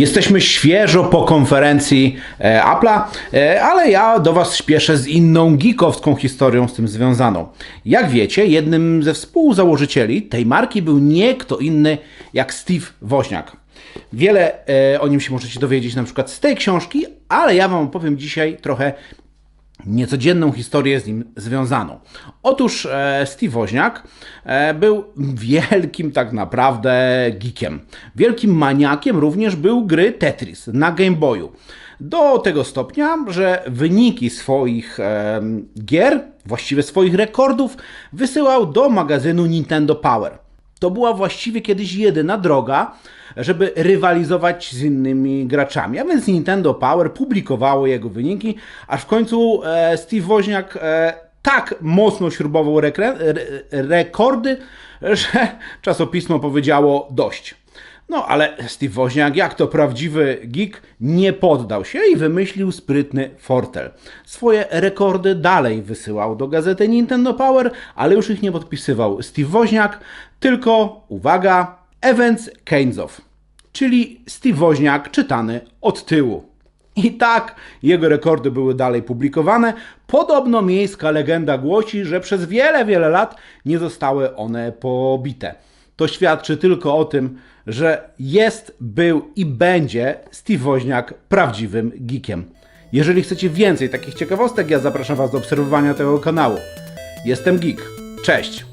Jesteśmy świeżo po konferencji e, Apple'a, e, ale ja do Was śpieszę z inną geekowską historią z tym związaną. Jak wiecie, jednym ze współzałożycieli tej marki był nie kto inny jak Steve Woźniak. Wiele e, o nim się możecie dowiedzieć na przykład z tej książki, ale ja Wam opowiem dzisiaj trochę niecodzienną historię z nim związaną. Otóż e, Steve Woźniak e, był wielkim tak naprawdę geekiem. Wielkim maniakiem również był gry Tetris na Game Boyu. Do tego stopnia, że wyniki swoich e, gier, właściwie swoich rekordów, wysyłał do magazynu Nintendo Power. To była właściwie kiedyś jedyna droga, żeby rywalizować z innymi graczami. A więc Nintendo Power publikowało jego wyniki, aż w końcu e, Steve Woźniak e, tak mocno śrubował rekordy, że czasopismo powiedziało dość. No ale Steve Woźniak, jak to prawdziwy geek, nie poddał się i wymyślił sprytny fortel. Swoje rekordy dalej wysyłał do gazety Nintendo Power, ale już ich nie podpisywał Steve Woźniak, tylko, uwaga, Evans Keynesow, czyli Steve Woźniak czytany od tyłu. I tak jego rekordy były dalej publikowane. Podobno miejska legenda głosi, że przez wiele, wiele lat nie zostały one pobite. To świadczy tylko o tym, że jest, był i będzie Steve Woźniak prawdziwym geekiem. Jeżeli chcecie więcej takich ciekawostek, ja zapraszam Was do obserwowania tego kanału. Jestem Geek. Cześć!